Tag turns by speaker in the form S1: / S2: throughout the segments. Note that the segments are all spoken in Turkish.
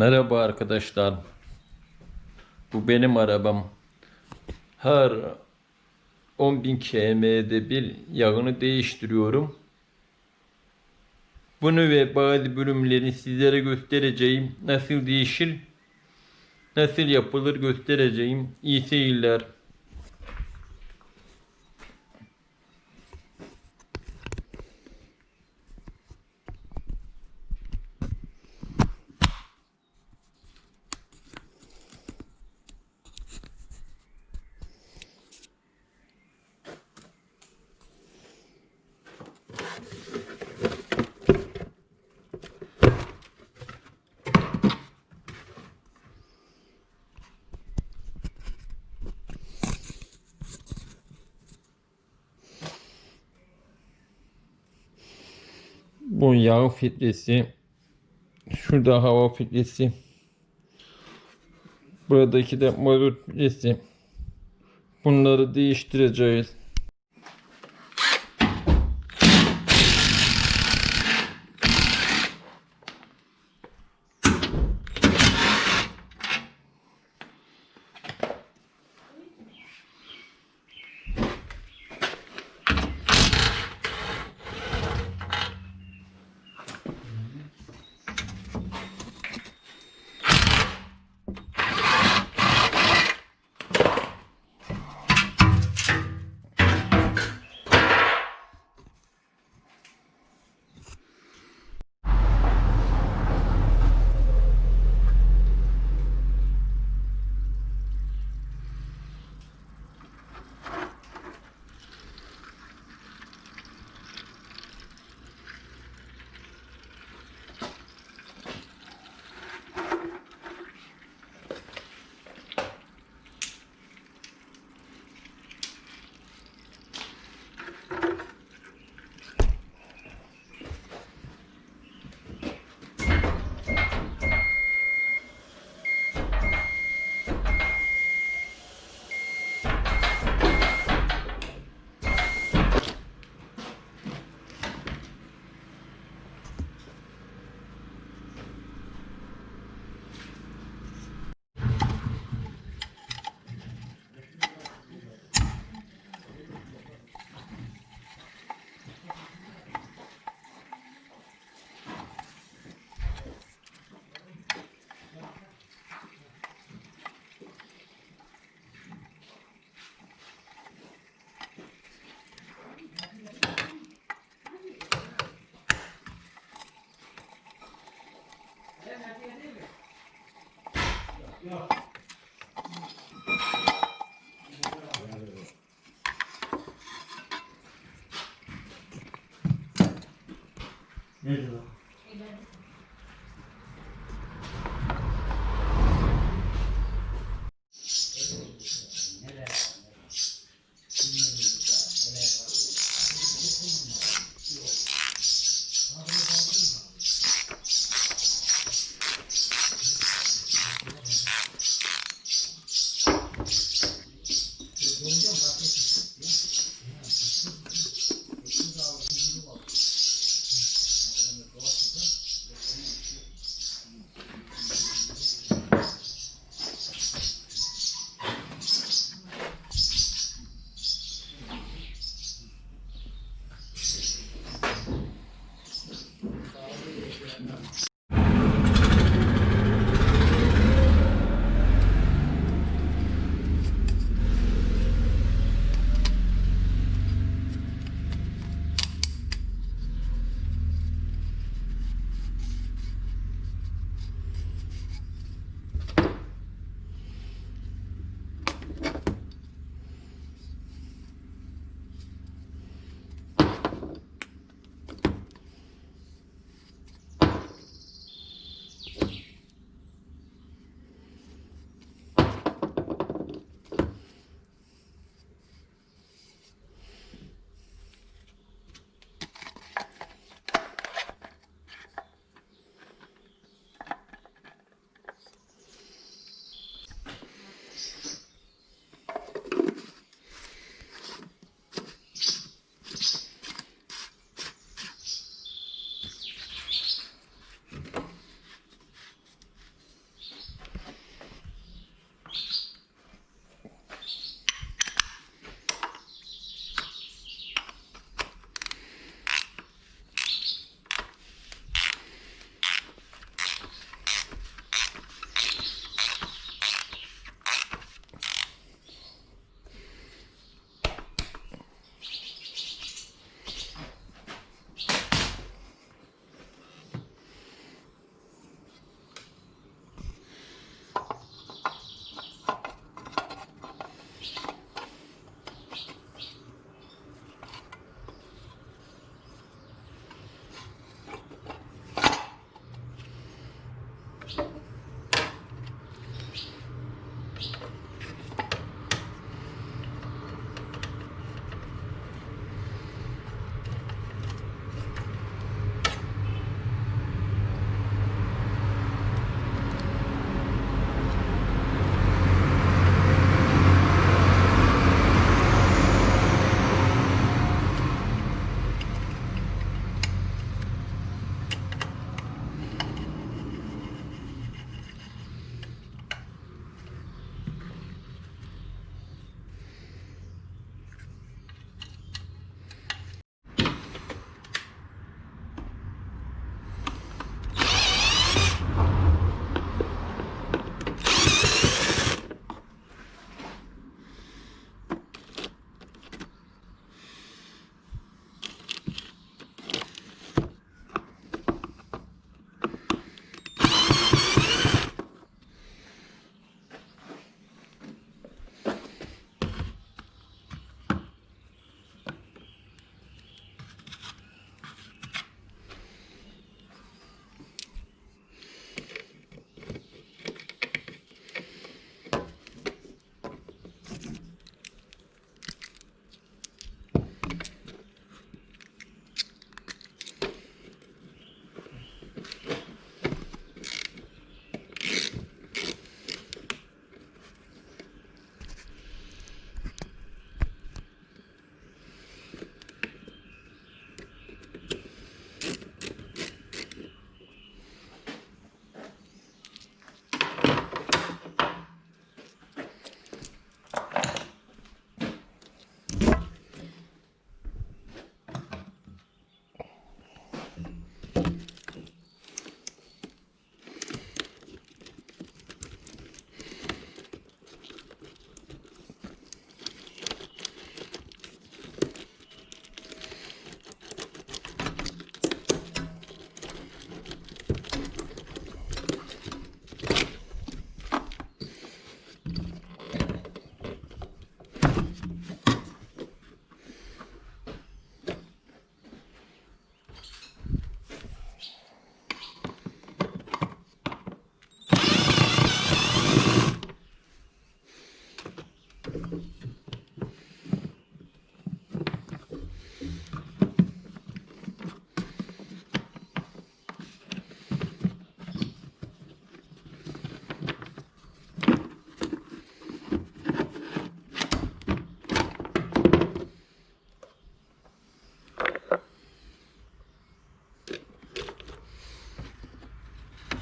S1: Merhaba arkadaşlar. Bu benim arabam. Her 10.000 km'de bir yağını değiştiriyorum. Bunu ve bazı bölümleri sizlere göstereceğim. Nasıl değişir, nasıl yapılır göstereceğim. İyi seyirler. Bu yağ filtresi. Şurada hava filtresi. Buradaki de mazot filtresi. Bunları değiştireceğiz.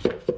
S2: Thank you.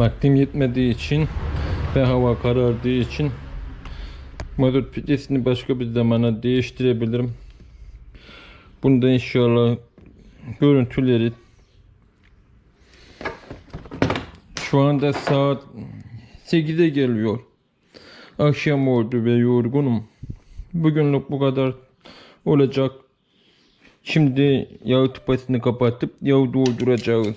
S1: Vaktim yetmediği için ve hava karardığı için mazot filtresini başka bir zamana değiştirebilirim. Bunda inşallah görüntüleri şu anda saat 8'e geliyor. Akşam oldu ve yorgunum. Bugünlük bu kadar olacak. Şimdi yağ tupasını kapatıp yağ dolduracağız.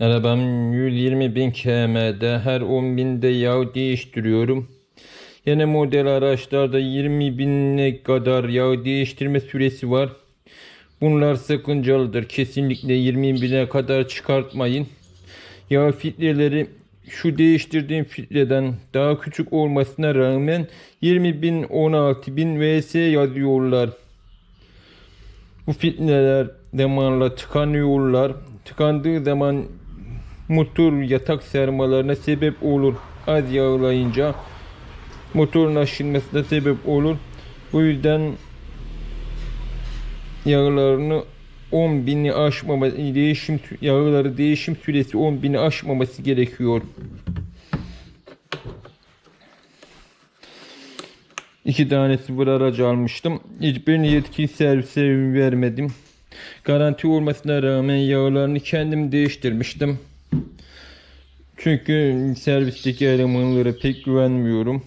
S1: Arabam 120 bin km'de her 10 binde yağ değiştiriyorum. Yine model araçlarda 20 bine kadar yağ değiştirme süresi var. Bunlar sakıncalıdır. Kesinlikle 20 bine kadar çıkartmayın. Yağ filtreleri şu değiştirdiğim filtreden daha küçük olmasına rağmen 20 bin 16 bin vs yazıyorlar. Bu filtreler zamanla tıkanıyorlar. Tıkandığı zaman motor yatak sermalarına sebep olur. Az yağlayınca motorun aşınmasına sebep olur. Bu yüzden yağlarını 10 bini aşmaması değişim yağları değişim süresi 10 bini aşmaması gerekiyor. iki tane sıfır aracı almıştım. Hiçbirini yetkili servise vermedim. Garanti olmasına rağmen yağlarını kendim değiştirmiştim. Çünkü servisteki elemanlara pek güvenmiyorum.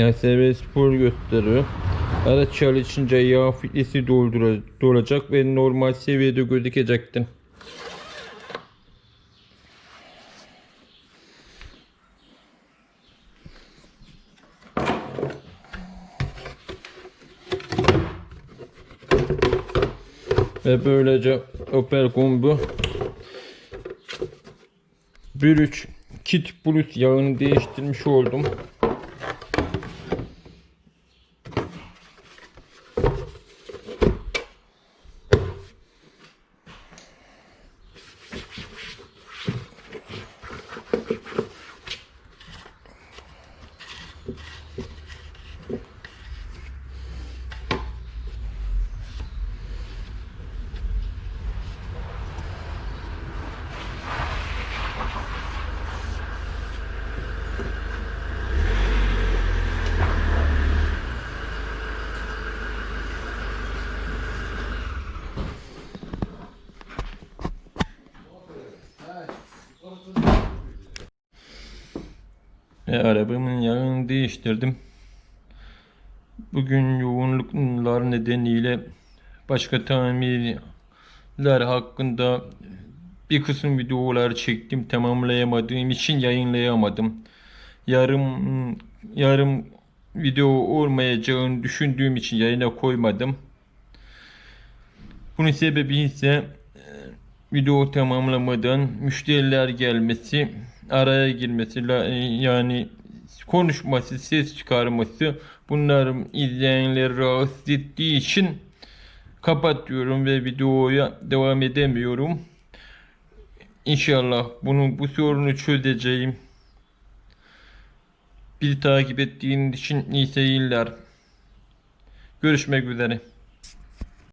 S1: Yani serbest spor gösteriyor. Araç çalışınca yağ filtresi dolacak ve normal seviyede gözükecektir. Ve böylece Opel Combo 1.3 Kit Plus yağını değiştirmiş oldum. Ve arabamın yağını değiştirdim. Bugün yoğunluklar nedeniyle başka tamirler hakkında bir kısım videolar çektim. Tamamlayamadığım için yayınlayamadım. Yarım yarım video olmayacağını düşündüğüm için yayına koymadım. Bunun sebebi ise e, video tamamlamadan müşteriler gelmesi, araya girmesi, e, yani konuşması, ses çıkarması bunların izleyenleri rahatsız ettiği için kapatıyorum ve videoya devam edemiyorum. İnşallah bunu bu sorunu çözeceğim. Bizi takip ettiğiniz için iyi seyirler. Görüşmek üzere.